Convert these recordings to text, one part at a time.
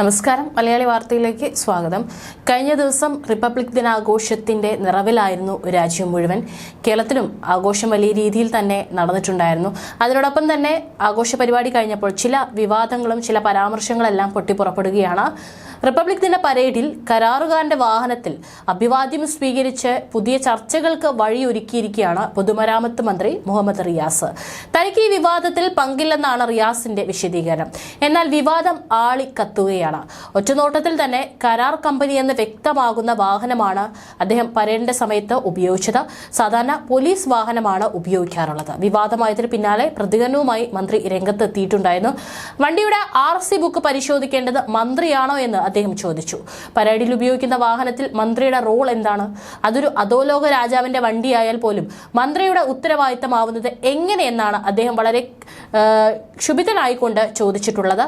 നമസ്കാരം. മലയാളി വാർത്തയിലേക്ക് സ്വാഗതം. കഴിഞ്ഞ ദിവസം റിപ്പബ്ലിക് ദിനാഘോഷത്തിന്റെ നിറവിലായിരുന്നു രാജ്യം മുഴുവൻ. കേരളത്തിലും ആഘോഷം വലിയ രീതിയിൽ തന്നെ നടന്നിട്ടുണ്ടായിരുന്നു. അതിനോടൊപ്പം തന്നെ ആഘോഷ പരിപാടി കഴിഞ്ഞപ്പോൾ ചില വിവാദങ്ങളും ചില പരാമർശങ്ങളെല്ലാം പൊട്ടിപ്പുറപ്പെടുകയാണ്. റിപ്പബ്ലിക് ദിന പരേഡിൽ കരാറുകാരന്റെ വാഹനത്തിൽ അഭിവാദ്യം സ്വീകരിച്ച് പുതിയ ചർച്ചകൾക്ക് വഴിയൊരുക്കിയിരിക്കുകയാണ് പൊതുമരാമത്ത് മന്ത്രി മുഹമ്മദ് റിയാസ്. തനിക്ക് ഈ വിവാദത്തിൽ പങ്കില്ലെന്നാണ് റിയാസിന്റെ വിശദീകരണം. എന്നാൽ വിവാദം ആളിക്കത്തുകയാണ്. ഒറ്റനോട്ടത്തിൽ തന്നെ കരാർ കമ്പനി എന്ന് വ്യക്തമാകുന്ന വാഹനമാണ് അദ്ദേഹം പരേഡിന്റെ സമയത്ത് ഉപയോഗിച്ചത്. സാധാരണ പോലീസ് വാഹനമാണ് ഉപയോഗിക്കാറുള്ളത്. വിവാദമായതിന് പിന്നാലെ പ്രതികരണവുമായി മന്ത്രി രംഗത്തെത്തിയിട്ടുണ്ടായിരുന്നു. വണ്ടിയുടെ ആർ സി ബുക്ക് പരിശോധിക്കേണ്ടത് മന്ത്രിയാണോ എന്ന് അദ്ദേഹം ചോദിച്ചു. പരേഡിൽ ഉപയോഗിക്കുന്ന വാഹനത്തിൽ മന്ത്രിയുടെ റോൾ എന്താണ്? അതൊരു അധോലോക രാജാവിന്റെ വണ്ടിയായാൽ പോലും മന്ത്രിയുടെ ഉത്തരവാദിത്തമാവുന്നത് എങ്ങനെയെന്നാണ് അദ്ദേഹം വളരെ ക്ഷുഭിതനായിക്കൊണ്ട് ചോദിച്ചിട്ടുള്ളത്.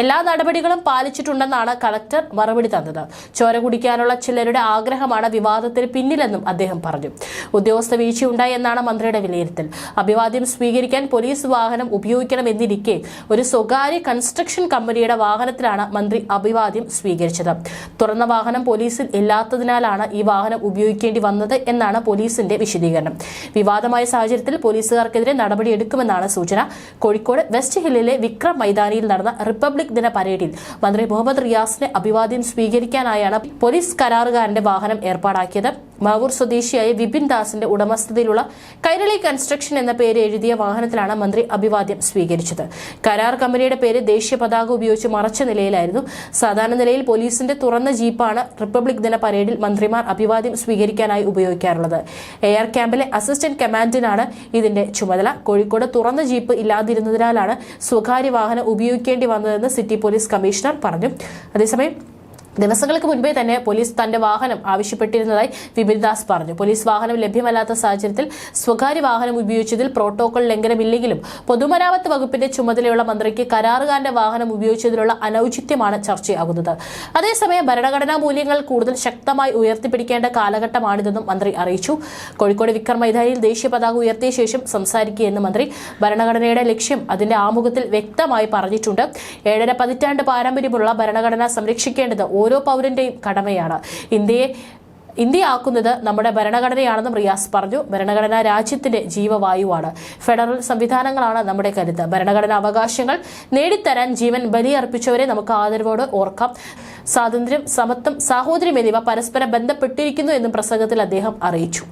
എല്ലാ നടപടികളും പാലിച്ചിട്ടുണ്ടെന്നാണ് കളക്ടർ മറുപടി തന്നത്. ചോര കുടിക്കാനുള്ള ചിലരുടെ ആഗ്രഹമാണ് വിവാദത്തിന് പിന്നിലെന്നും അദ്ദേഹം പറഞ്ഞു. ഉദ്യോഗസ്ഥ വീഴ്ചയുണ്ടായി എന്നാണ് മന്ത്രിയുടെ വിലയിരുത്തൽ. അഭിവാദ്യം സ്വീകരിക്കാൻ പോലീസ് വാഹനം ഉപയോഗിക്കണമെന്നിരിക്കെ ഒരു സ്വകാര്യ കൺസ്ട്രക്ഷൻ കമ്പനിയുടെ വാഹനത്തിലാണ് മന്ത്രി അഭിവാദ്യം സ്വീകരിച്ചത്. തുറന്ന വാഹനം പോലീസിൽ ഇല്ലാത്തതിനാലാണ് ഈ വാഹനം ഉപയോഗിക്കേണ്ടി വന്നത് എന്നാണ് പോലീസിന്റെ വിശദീകരണം. വിവാദമായ സാഹചര്യത്തിൽ പോലീസുകാർക്കെതിരെ നടപടിയെടുക്കുമെന്നാണ് സൂചന. കോഴിക്കോട് വെസ്റ്റ് ഹില്ലിലെ വിക്രം മൈതാനിയിൽ നടന്ന റിപ്പബ്ലിക് ദിന പരേഡിൽ. മന്ത്രി മുഹമ്മദ് റിയാസിനെ അഭിവാദ്യം സ്വീകരിക്കാനായാണ് പോലീസ് കരാറുകാരന്റെ വാഹനം ഏർപ്പാടാക്കിയത്. മാവൂർ സ്വദേശിയായ വിപിൻ ദാസിന്റെ ഉടമസ്ഥതയിലുള്ള കൈരളി കൺസ്ട്രക്ഷൻ എന്ന പേര് എഴുതിയ വാഹനത്തിലാണ് മന്ത്രി അഭിവാദ്യം സ്വീകരിച്ചത്. കരാർ കമ്പനിയുടെ പേര് ദേശീയ പതാക ഉപയോഗിച്ച് മറച്ച നിലയിലായിരുന്നു. സാധാരണ നിലയിൽ പോലീസിന്റെ തുറന്ന ജീപ്പാണ് റിപ്പബ്ലിക് ദിന പരേഡിൽ മന്ത്രിമാർ അഭിവാദ്യം സ്വീകരിക്കാനായി ഉപയോഗിക്കാറുള്ളത്. എയർ ക്യാമ്പിലെ അസിസ്റ്റന്റ് കമാൻഡിനാണ് ഇതിന്റെ ചുമതല. കോഴിക്കോട് തുറന്ന ജീപ്പ് ഇല്ലാതിരുന്നതിനാലാണ് സ്വകാര്യ വാഹനം ഉപയോഗിക്കേണ്ടി വന്നതെന്ന് സിറ്റി പോലീസ് കമ്മീഷണർ പറഞ്ഞു. അതേസമയം ദിവസങ്ങൾക്ക് മുൻപേ തന്നെ പോലീസ് തന്റെ വാഹനം ആവശ്യപ്പെട്ടിരുന്നതായി വിപിൻ ദാസ് പറഞ്ഞു. പോലീസ് വാഹനം ലഭ്യമല്ലാത്ത സാഹചര്യത്തിൽ സ്വകാര്യ വാഹനം ഉപയോഗിച്ചതിൽ പ്രോട്ടോകോൾ ലംഘനമില്ലെങ്കിലും പൊതുമരാമത്ത് വകുപ്പിന്റെ ചുമതലയുള്ള മന്ത്രിക്ക് കരാറുകാരന്റെ വാഹനം ഉപയോഗിച്ചതിലുള്ള അനൌചിത്യമാണ് ചർച്ചയാകുന്നത്. അതേസമയം ഭരണഘടനാ മൂല്യങ്ങൾ കൂടുതൽ ശക്തമായി ഉയർത്തിപ്പിടിക്കേണ്ട കാലഘട്ടമാണിതെന്നും മന്ത്രി അറിയിച്ചു. കോഴിക്കോട് വിക്രം മൈതാനിയിൽ ദേശീയ പതാക ഉയർത്തിയ ശേഷം സംസാരിക്കുകയെന്ന് മന്ത്രി ഭരണഘടനയുടെ ലക്ഷ്യം അതിന്റെ ആമുഖത്തിൽ വ്യക്തമായി പറഞ്ഞിട്ടുണ്ട്. ഏഴര പതിറ്റാണ്ട് പാരമ്പര്യമുള്ള ഭരണഘടന സംരക്ഷിക്കേണ്ടത് ഓരോ പൗരന്റെയും കടമയാണ്. ഇന്ത്യയെ ആക്കുന്നത് നമ്മുടെ ഭരണഘടനയാണെന്നും റിയാസ് പറഞ്ഞു. ഭരണഘടന രാജ്യത്തിന്റെ ജീവവായുവാണ്. ഫെഡറൽ സംവിധാനങ്ങളാണ് നമ്മുടെ കരുത്ത്. ഭരണഘടനാ അവകാശങ്ങൾ നേടിത്തരാൻ ജീവൻ ബലിയർപ്പിച്ചവരെ നമുക്ക് ആദരവോട് ഓർക്കാം. സ്വാതന്ത്ര്യം സമത്വം സാഹോദര്യം എന്നിവ പരസ്പരം ബന്ധപ്പെട്ടിരിക്കുന്നു എന്നും പ്രസംഗത്തിൽ അദ്ദേഹം അറിയിച്ചു.